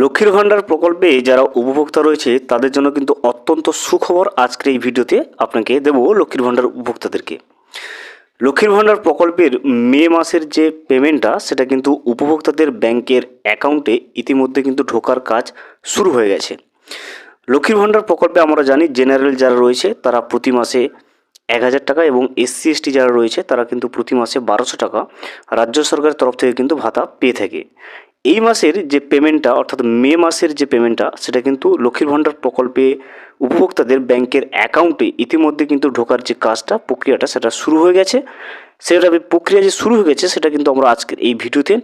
লক্ষ্মীর ভাণ্ডার প্রকল্পে যারা উপভোক্তা রয়েছে, তাদের জন্য কিন্তু অত্যন্ত সুখবর আজকের এই ভিডিওতে আপনাকে দেব লক্ষ্মীর ভাণ্ডার উপভোক্তাদেরকে। লক্ষ্মীর ভাণ্ডার প্রকল্পের মে মাসের যে পেমেন্টটা, সেটা কিন্তু উপভোক্তাদের ব্যাংকের অ্যাকাউন্টে ইতিমধ্যে কিন্তু ঢোকার কাজ শুরু হয়ে গেছে। লক্ষ্মীর ভাণ্ডার প্রকল্পে আমরা জানি, জেনারেল যারা রয়েছে, তারা প্রতি মাসে এক হাজার টাকা এবং এসসি, এসটি যারা রয়েছে, তারা কিন্তু প্রতি মাসে বারোশো টাকা। রাজ্য সরকারের তরফ থেকে কিন্তু ভাতা পেয়ে থাকে। এই মাসের যে পেমেন্টটা অর্থাৎ মে মাসের যে পেমেন্টটা সেটা কিন্তু লক্ষ্মীর ভাণ্ডার প্রকল্পে উপভোক্তাদের ব্যাংকের অ্যাকাউন্টে ইতিমধ্যে কিন্তু ঢোকার যে কাজটা, প্রক্রিয়াটা সেটা শুরু হয়ে গেছে। সেটা প্রক্রিয়া যে শুরু হয়ে গেছে, সেটা কিন্তু আমরা আজকের এই ভিডিওতে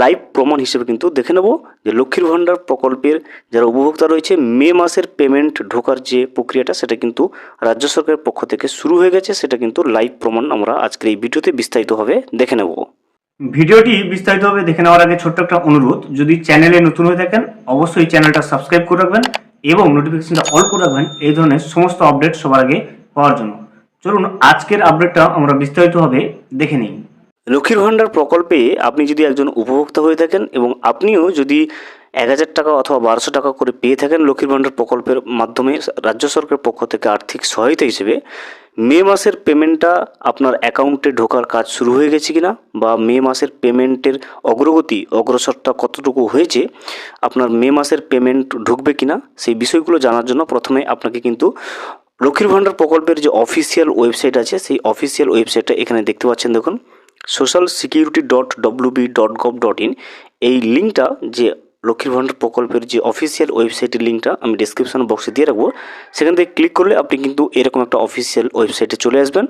লাইভ প্রমাণ হিসেবে কিন্তু দেখে নেব যে লক্ষ্মীর ভাণ্ডার প্রকল্পের যারা উপভোক্তা রয়েছে, মে মাসের পেমেন্ট ঢোকার যে প্রক্রিয়াটা, সেটা কিন্তু রাজ্য সরকারের পক্ষ থেকে শুরু হয়ে গেছে। সেটা কিন্তু লাইভ প্রমাণ আমরা আজকের এই ভিডিওতে বিস্তারিতভাবে দেখে নেব। ভিডিওটি বিস্তারিতভাবে দেখে নেওয়ার আগে ছোট্ট একটা অনুরোধ, যদি চ্যানেলে নতুন হয়ে থাকেন, অবশ্যই চ্যানেলটা সাবস্ক্রাইব করে রাখবেন এবং নোটিফিকেশনটা অল করে রাখবেন, এই ধরনের সমস্ত আপডেট সবার আগে পাওয়ার জন্য। চলুন, আজকের আপডেটটা আমরা বিস্তারিতভাবে দেখে নিই। লক্ষ্মীর ভাণ্ডার প্রকল্পে আপনি যদি একজন উপভোক্তা হয়ে থাকেন এবং আপনিও যদি এক হাজার টাকা অথবা বারোশো টাকা করে পেয়ে থাকেন লক্ষ্মীর ভাণ্ডার প্রকল্পের মাধ্যমে রাজ্য সরকারের পক্ষ থেকে আর্থিক সহায়তা হিসেবে। মে মাসের পেমেন্টটা আপনার অ্যাকাউন্টে ঢোকার কাজ শুরু হয়ে গেছে কিনা বা মে মাসের পেমেন্টের অগ্রগতি, অগ্রসরটা কতটুকু হয়েছে, আপনার মে মাসের পেমেন্ট ঢুকবে কিনা, সেই বিষয়গুলো জানার জন্য প্রথমে আপনাকে কিন্তু লক্ষ্মীর ভাণ্ডার প্রকল্পের যে অফিসিয়াল ওয়েবসাইট আছে, সেই অফিসিয়াল ওয়েবসাইটটা এখানে দেখতে পাচ্ছেন দেখুন। Social security dot WB dot gov dot in এই লিঙ্কটা যে লক্ষ্মীর ভাণ্ডার প্রকল্পের যে অফিসিয়াল ওয়েবসাইটের লিঙ্কটা আমি ডিসক্রিপশন বক্সে দিয়ে রাখব। সেখান থেকে ক্লিক করলে আপনি কিন্তু এরকম একটা অফিসিয়াল ওয়েবসাইটে চলে আসবেন।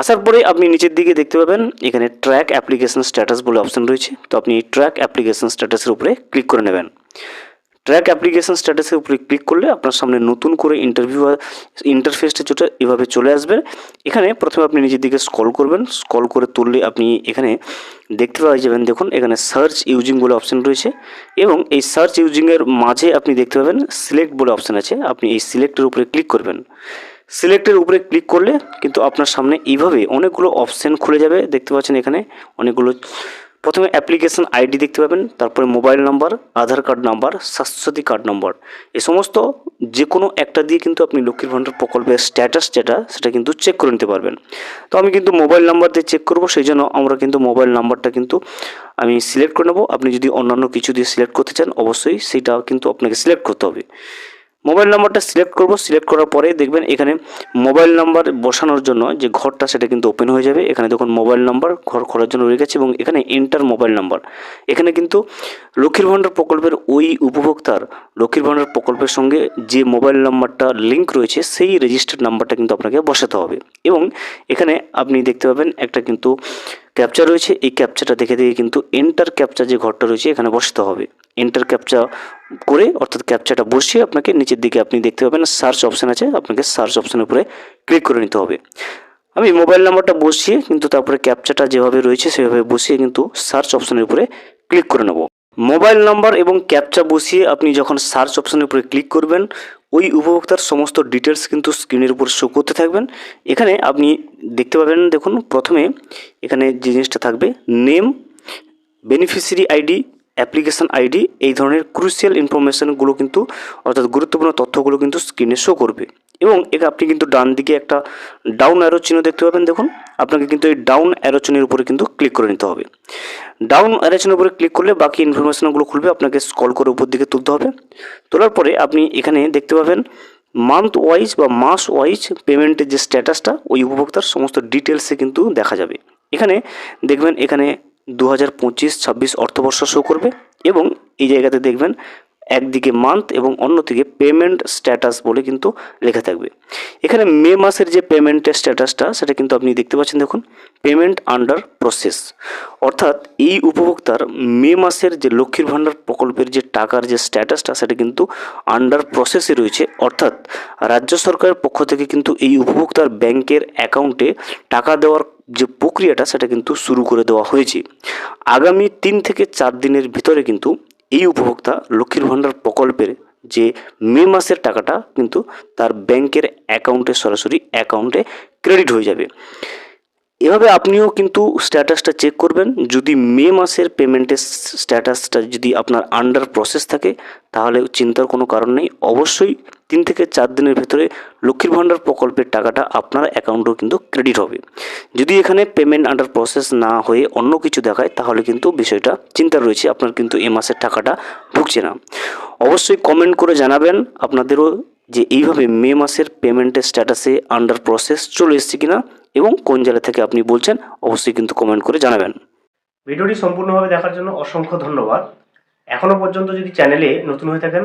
আসার পরে আপনি নিচের দিকে দেখতে পাবেন, এখানে ট্র্যাক অ্যাপ্লিকেশন স্ট্যাটাস বলে অপশন রয়েছে। তো আপনি এই ট্র্যাক অ্যাপ্লিকেশন স্ট্যাটাসের উপরে ক্লিক করে নেবেন। ট্র্যাক অ্যাপ্লিকেশন স্ট্যাটাসের উপরে ক্লিক করলে আপনার সামনে নতুন করে ইন্টারভিউ ইন্টারফেসটা যেটা এভাবে চলে আসবে। এখানে প্রথমে আপনি নিজের দিকে স্ক্রল করবেন। স্কল করে তুললে আপনি এখানে দেখতে পাওয়া যাবেন, দেখুন, এখানে সার্চ ইউজিং বলে অপশন রয়েছে এবং এই সার্চ ইউজিংয়ের মাঝে আপনি দেখতে পাবেন সিলেক্ট বলে অপশান আছে। আপনি এই সিলেক্টের উপরে ক্লিক করবেন। সিলেক্টের উপরে ক্লিক করলে কিন্তু আপনার সামনে এইভাবে অনেকগুলো অপশান খুলে যাবে। দেখতে পাচ্ছেন এখানে অনেকগুলো প্রথমে অ্যাপ্লিকেশন আইডি দেখতে পাবেন, তারপরে mobile number Aadhaar card number Swasthya Sathi card number এ সমস্ত যে কোনো একটা দিয়ে কিন্তু আপনি লক্ষ্মীর ভাণ্ডার প্রকল্পের স্ট্যাটাস যেটা, সেটা কিন্তু চেক করে নিতে পারবেন। তো আমি কিন্তু মোবাইল নাম্বার দিয়ে চেক করব, সেই জন্য আমরা কিন্তু মোবাইল নাম্বারটা কিন্তু আমি সিলেক্ট করে নেব। আপনি যদি অন্যান্য কিছু দিয়ে সিলেক্ট করতে চান, অবশ্যই সেটা কিন্তু আপনাকে সিলেক্ট করতে হবে। মোবাইল নাম্বারটা সিলেক্ট করব, সিলেক্ট করার পরে দেখবেন এখানে মোবাইল নাম্বার বসানোর জন্য যে ঘরটা সেটা কিন্তু ওপেন হয়ে যাবে। এখানে দেখুন মোবাইল নাম্বার ঘর খোলার জন্য রয়ে গেছে এবং এখানে এন্টার মোবাইল নাম্বার। এখানে কিন্তু লক্ষ্মীর ভাণ্ডার প্রকল্পের ওই উপভোক্তার লক্ষ্মীর ভাণ্ডার প্রকল্পের সঙ্গে যে মোবাইল নাম্বারটা লিঙ্ক রয়েছে, সেই রেজিস্টার্ড নাম্বারটা কিন্তু আপনাকে বসাতে হবে। এবং এখানে আপনি দেখতে পাবেন একটা কিন্তু ক্যাপচা রয়েছে, এই ক্যাপচাটা দেখে দেখে কিন্তু এন্টার ক্যাপচা যে ঘরটা রয়েছে এখানে বসতে হবে। এন্টার ক্যাপচা করে অর্থাৎ ক্যাপচাটা বসিয়ে আপনাকে নিচের দিকে আপনি দেখতে পাবেন সার্চ অপশান আছে, আপনাকে সার্চ অপশানের উপরে ক্লিক করে নিতে হবে। আমি মোবাইল নাম্বারটা বসিয়ে কিন্তু তারপরে ক্যাপচাটা যেভাবে রয়েছে সেভাবে বসিয়ে কিন্তু সার্চ অপশানের উপরে ক্লিক করে নেব। মোবাইল নাম্বার এবং ক্যাপচা বসিয়ে আপনি যখন সার্চ অপশানের উপরে ক্লিক করবেন ওই উপভোক্তার সমস্ত ডিটেলস কিন্তু স্ক্রিনের উপর শো করতে থাকবেন। এখানে আপনি দেখতে পাবেন, দেখুন, প্রথমে এখানে যে জিনিসটা থাকবে name beneficiary ID application ID এই ধরনের ক্রুশিয়াল ইনফরমেশানগুলো কিন্তু, অর্থাৎ গুরুত্বপূর্ণ তথ্যগুলো কিন্তু স্ক্রিনে শো করবে। এবং একে আপনি কিন্তু ডান দিকে একটা ডাউন অ্যারো চিহ্ন দেখতে পাবেন, দেখুন। আপনাকে কিন্তু এই ডাউন অ্যারো চিহ্নের উপরে কিন্তু ক্লিক করে নিতে হবে। ডাউন অ্যারো চিহ্নের উপরে ক্লিক করলে বাকি ইনফরমেশানগুলো খুলবে, আপনাকে স্কল করে উপর দিকে তুলতে হবে। তোলার পরে আপনি এখানে দেখতে পাবেন মান্থ ওয়াইজ বা মাস ওয়াইজ পেমেন্টের যে স্ট্যাটাসটা ওই উপভোক্তার সমস্ত ডিটেলসে কিন্তু দেখা যাবে। এখানে দেখবেন, এখানে দু হাজার পঁচিশ, ছাব্বিশ অর্থবর্ষ শো করবে এবং এই জায়গাতে দেখবেন একদিকে মান্থ এবং অন্যদিকে পেমেন্ট স্ট্যাটাস বলে কিন্তু লেখা থাকবে। এখানে মে মাসের যে পেমেন্টের স্ট্যাটাসটা সেটা কিন্তু আপনি দেখতে পাচ্ছেন দেখুন পেমেন্ট আন্ডার প্রসেস অর্থাৎ এই উপভোক্তার মে মাসের যে লক্ষ্মীর ভাণ্ডার প্রকল্পের যে টাকার যে স্ট্যাটাসটা সেটা কিন্তু আন্ডার প্রসেসে রয়েছে। অর্থাৎ রাজ্য সরকারের পক্ষ থেকে কিন্তু এই উপভোক্তার ব্যাংকের অ্যাকাউন্টে টাকা দেওয়ার যে প্রক্রিয়াটা, সেটা কিন্তু শুরু করে দেওয়া হয়েছে। আগামী তিন থেকে চার দিনের ভিতরে কিন্তু এই উপভোক্তা লক্ষ্মীর ভাণ্ডার প্রকল্পের যে মে মাসের টাকাটা কিন্তু তার ব্যাংকের অ্যাকাউন্টে, সরাসরি অ্যাকাউন্টে ক্রেডিট হয়ে যাবে। এভাবে আপনিও কিন্তু স্ট্যাটাসটা চেক করবেন। যদি মে মাসের পেমেন্টের স্ট্যাটাসটা যদি আপনার আন্ডার প্রসেস থাকে, তাহলে চিন্তার কোনো কারণ নেই। অবশ্যই তিন থেকে চার দিনের ভেতরে লক্ষ্মীর ভাণ্ডার প্রকল্পের টাকাটা আপনার অ্যাকাউন্টেও কিন্তু ক্রেডিট হবে। যদি এখানে পেমেন্ট আন্ডার প্রসেস না হয়ে অন্য কিছু দেখায়, তাহলে কিন্তু বিষয়টা চিন্তা রয়েছে, আপনার কিন্তু এ মাসের টাকাটা ঢুকছে না। অবশ্যই কমেন্ট করে জানাবেন, আপনাদেরও যে এইভাবে মে মাসের পেমেন্টের স্ট্যাটাসে আন্ডার প্রসেস চলে এসেছে কিনা এবং কোন জেলা থেকে আপনি বলছেন, অবশ্যই কিন্তু কমেন্ট করে জানাবেন। ভিডিওটি সম্পূর্ণভাবে দেখার জন্য অসংখ্য ধন্যবাদ। এখনও পর্যন্ত যদি চ্যানেলে নতুন হয়ে থাকেন